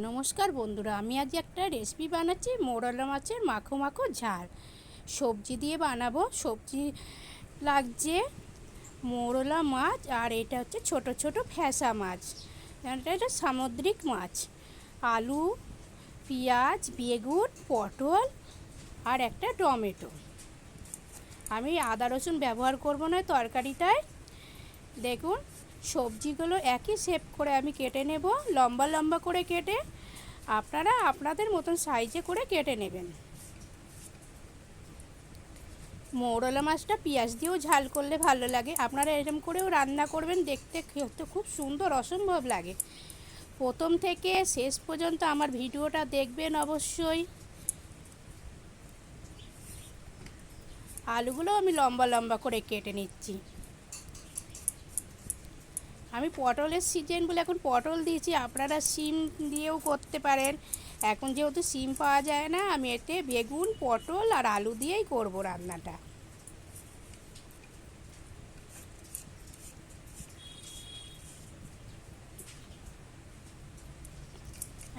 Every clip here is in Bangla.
নমস্কার বন্ধুরা, আমি আজ একটা রেসিপি বানাচ্ছি, মোরলা মাছের মাখো মাখো ঝাল। সবজি দিয়ে বানাবো, সবজি লাগছে মোরলা মাছ আর এটা হচ্ছে ছোট ছোট ফ্যাসা মাছ। এটা এটা সামুদ্রিক মাছ। আলু, পেঁয়াজ, বেগুন, পটল আর একটা টমেটো। আমি আদা রসুন ব্যবহার করব না তরকারিটায়। দেখুন সবজিগুলো একই শেপ করে আমি কেটে নেব, লম্বা লম্বা করে কেটে। আপনারা আপনাদের মতন সাইজে করে কেটে নেবেন। মৌরলা মাছটা পেঁয়াজ দিয়েও ঝাল করলে ভালো লাগে। আপনারা এরকম করেও রান্না করবেন, দেখতে খেতে খুব সুন্দর, অসম্ভব লাগে। প্রথম থেকে শেষ পর্যন্ত আমার ভিডিওটা দেখবেন অবশ্যই। আলুগুলো আমি লম্বা লম্বা করে কেটে নিচ্ছি। আমি পটলের সিজন বলে এখন পটল দিয়েছি, আপনারা সিম দিয়েও করতে পারেন। এখন যেহেতু সিম পাওয়া যায় না, আমি এতে বেগুন, পটল আর আলু দিয়েই করব রান্নাটা।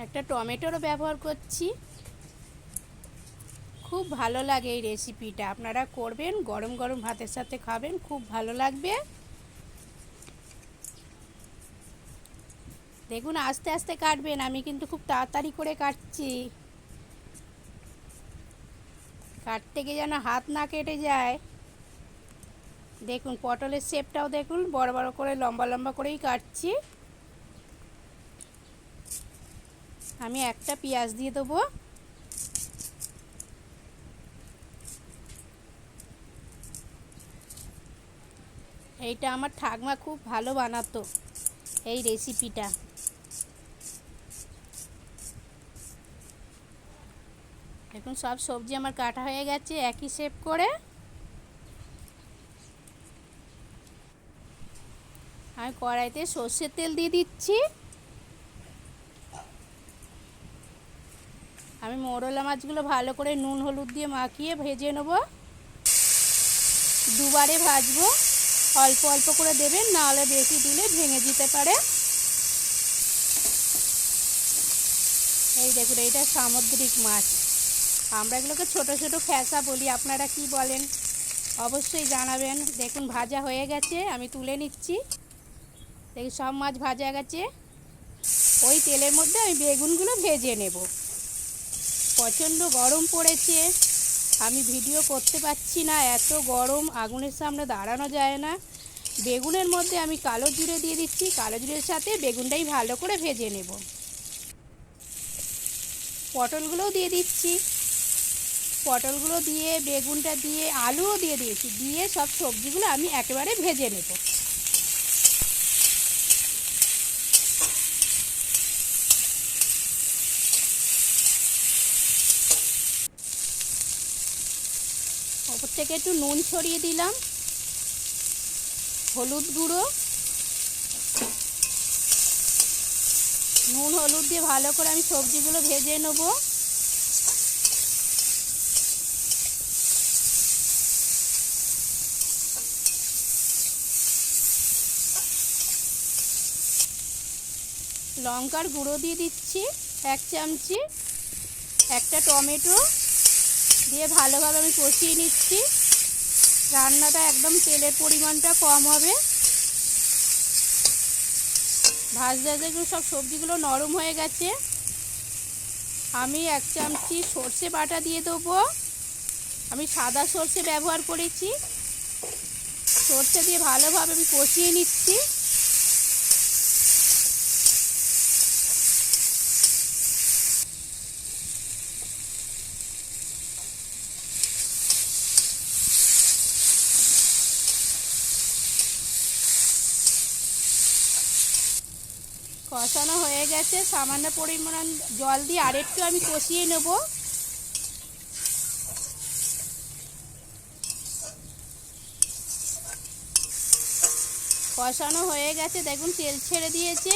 একটা টমেটোরও ব্যবহার করছি। খুব ভালো লাগে এই রেসিপিটা আপনারা করবেন, গরম গরম ভাতের সাথে খাবেন, খুব ভালো লাগবে। দেখুন, আস্তে আস্তে কাটবেন। আমি কিন্তু খুব তাড়াতাড়ি করে কাটছি। কাটতে গিয়ে যেন হাত না কেটে যায়। দেখুন, পটলের শেপটাও দেখুন, বড় বড় করে, লম্বা লম্বা করেই কাটছি। আমি একটা পেঁয়াজ দিয়ে দেবো। এইটা আমার ঠাকমা খুব ভালো বানাতো, এই রেসিপিটা দেখুন, সব সবজি আমার কাটা হয়ে গেছে, একই শেপ করে। আমি কড়াইতে সর্ষের তেল দিয়ে দিচ্ছি। আমি মোরলা মাছগুলো ভালো করে নুন, হলুদ দিয়ে মাখিয়ে ভেজে নেব। দুবারে ভাজবো। অল্প অল্প করে দেবেন, নাহলে বেশি দিলে ভেঙে যেতে পারে। এই দেখুন, এইটা সামুদ্রিক মাছ। আমরা এগুলোকে ছোট ছোট ফ্যাসা বলি, আপনারা কি বলেন? অবশ্যই জানাবেন। দেখুন, ভাজা হয়ে গেছে, আমি তুলে নিচ্ছি। দেখি, সব মাছ ভাজা গেছে। ওই তেলের মধ্যে আমি বেগুনগুলো ভেজে নেব। প্রচণ্ড গরম পড়েছে। আমি ভিডিও করতে পারছি না, এত গরম, আগুনের সামনে দাঁড়ানো যায় না। বেগুনের মধ্যে আমি কালো জিরে দিয়ে দিচ্ছি, কালো জিরের সাথে বেগুনটাই ভালো করে ভেজে নেব। পটলগুলোও দিয়ে দিচ্ছি। পটলগুলো দিয়ে, বেগুনটা দিয়ে, আলুও দিয়ে দিয়েছি। দিয়ে সব সবজিগুলো আমি একেবারে ভেজে নেব। ওপর থেকে একটু নুন ছড়িয়ে দিলাম। হলুদ গুঁড়ো। নুন, হলুদ দিয়ে ভালো করে আমি সবজিগুলো ভেজে নেব। লঙ্কার গুঁড়ো দিয়ে দিচ্ছি, এক চামচি, একটা টমেটো দিয়ে ভালোভাবে আমি কষিয়ে নিচ্ছি। রান্নাটা একদম তেলের পরিমাণটা কম হবে। ভাজতে ভাজতে সব সবজিগুলো নরম হয়ে গেছে। আমি এক চামচি সর্ষে বাটা দিয়ে দেবো। আমি সাদা সর্ষে ব্যবহার করেছি। সর্ষে দিয়ে ভালোভাবে আমি কষিয়ে নিচ্ছি। কষানো হয়ে গেছে, সামান্য পরিমাণ জল দিয়ে আরেকটু আমি কষিয়ে নেব। কষানো হয়ে গেছে, দেখুন তেল ছেড়ে দিয়েছে।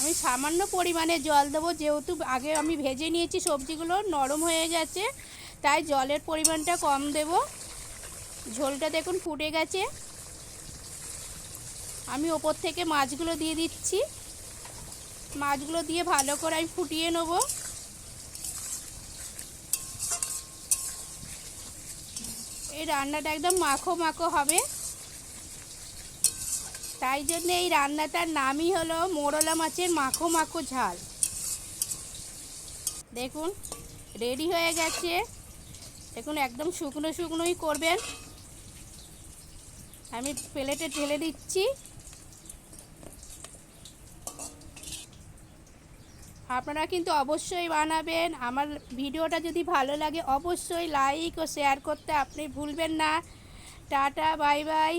আমি সামান্য পরিমাণে জল দেবো, যেহেতু আগে আমি ভেজে নিয়েছি, সবজিগুলো নরম হয়ে গেছে, তাই জলের পরিমাণটা কম দেব। ঝোলটা দেখুন ফুটে গেছে। আমি ওপর থেকে মাছগুলো দিয়ে দিচ্ছি। মাছগুলো দিয়ে ভালো করে আমি ফুটিয়ে নেব। এই রান্নাটা একদম মাখো মাখো হবে। তাই জন্য এই রান্নাটার নামই হলো মোরলা মাছের মাখো মাখো ঝাল। দেখুন, রেডি হয়ে গেছে। দেখুন, একদম শুকনো শুকনোই করবেন। আমি প্লেটে ঢেলে দিচ্ছি। আপনারা কিন্তু অবশ্যই বানাবেন। আমার ভিডিওটা যদি ভালো লাগে অবশ্যই লাইক ও শেয়ার করতে আপনি ভুলবেন না। Tata, bye bye.